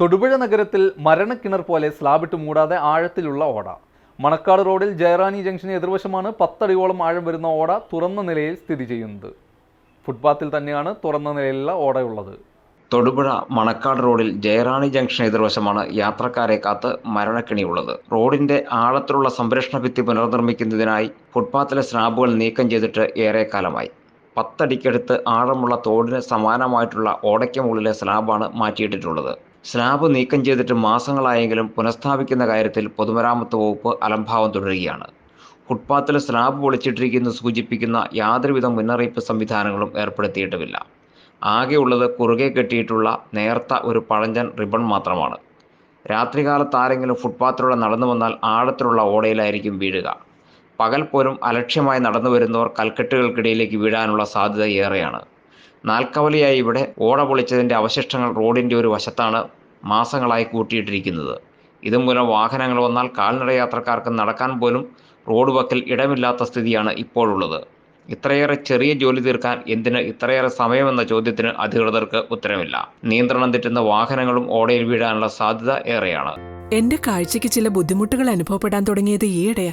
തൊടുപുഴ നഗരത്തിൽ മരണക്കിണർ പോലെ സ്ലാബിട്ട് മൂടാതെ ആഴത്തിലുള്ള ഓട. മണക്കാട് റോഡിൽ ജയറാനി ജംഗ്ഷന് എതിർവശമാണ് പത്തടിയോളം ആഴം വരുന്ന ഓട തുറന്ന നിലയിൽ സ്ഥിതി ചെയ്യുന്നത്. ഫുട്പാത്തിൽ തന്നെയാണ് തുറന്ന നിലയിലുള്ള ഓടയുള്ളത്. തൊടുപുഴ മണക്കാട് റോഡിൽ ജയറാണി ജംഗ്ഷൻ എതിർവശമാണ് യാത്രക്കാരെ കാത്ത് മരണക്കിണിയുള്ളത്. റോഡിന്റെ ആഴത്തിലുള്ള സംരക്ഷണ ഭിത്തി പുനർനിർമ്മിക്കുന്നതിനായി ഫുട്പാത്തിലെ സ്ലാബുകൾ നീക്കം ചെയ്തിട്ട് ഏറെക്കാലമായി. പത്തടിക്കടുത്ത് ആഴമുള്ള തോടിന് സമാനമായിട്ടുള്ള ഓടയ്ക്ക് മുകളിലെ സ്ലാബാണ് മാറ്റിയിട്ടിട്ടുള്ളത്. സ്ലാബ് നീക്കം ചെയ്തിട്ട് മാസങ്ങളായെങ്കിലും പുനഃസ്ഥാപിക്കുന്ന കാര്യത്തിൽ പൊതുമരാമത്ത് വകുപ്പ് അലംഭാവം തുടരുകയാണ്. ഫുട്പാത്തിൽ സ്ലാബ് പൊളിച്ചിട്ടിരിക്കുന്നത് സൂചിപ്പിക്കുന്ന യാതൊരുവിധ മുന്നറിയിപ്പ് സംവിധാനങ്ങളും ഏർപ്പെടുത്തിയിട്ടുമില്ല. ആകെയുള്ളത് കുറുകെ കെട്ടിയിട്ടുള്ള നേർത്ത ഒരു പഴഞ്ചൻ റിബൺ മാത്രമാണ്. രാത്രികാലത്ത് ആരെങ്കിലും ഫുട്പാത്തിലൂടെ നടന്നു വന്നാൽ ആഴത്തിലുള്ള ഓടയിലായിരിക്കും വീഴുക. പകൽ പോലും അലക്ഷ്യമായി നടന്നു വരുന്നവർ കൽക്കെട്ടുകൾക്കിടയിലേക്ക് വീഴാനുള്ള സാധ്യത ഏറെയാണ്. നാൽക്കവലയായി ഇവിടെ ഓട പൊളിച്ചതിന്റെ അവശിഷ്ടങ്ങൾ റോഡിന്റെ ഒരു വശത്താണ് മാസങ്ങളായി കൂട്ടിയിട്ടിരിക്കുന്നത്. ഇതുമൂലം വാഹനങ്ങൾ വന്നാൽ കാൽനട യാത്രക്കാർക്ക് നടക്കാൻ പോലും റോഡ് വക്കിൽ ഇടമില്ലാത്ത സ്ഥിതിയാണ് ഇപ്പോഴുള്ളത്. ഇത്രയേറെ ചെറിയ ജോലി തീർക്കാൻ എന്തിന് ഇത്രയേറെ സമയമെന്ന ചോദ്യത്തിന് അധികൃതർക്ക് ഉത്തരമില്ല. നിയന്ത്രണം തെറ്റുന്ന വാഹനങ്ങളും ഓടയിൽ വീഴാനുള്ള സാധ്യത ഏറെയാണ്. എന്റെ കാഴ്ചയ്ക്ക് ചില ബുദ്ധിമുട്ടുകൾ അനുഭവപ്പെടാൻ തുടങ്ങിയത് ഈയിടെയാ.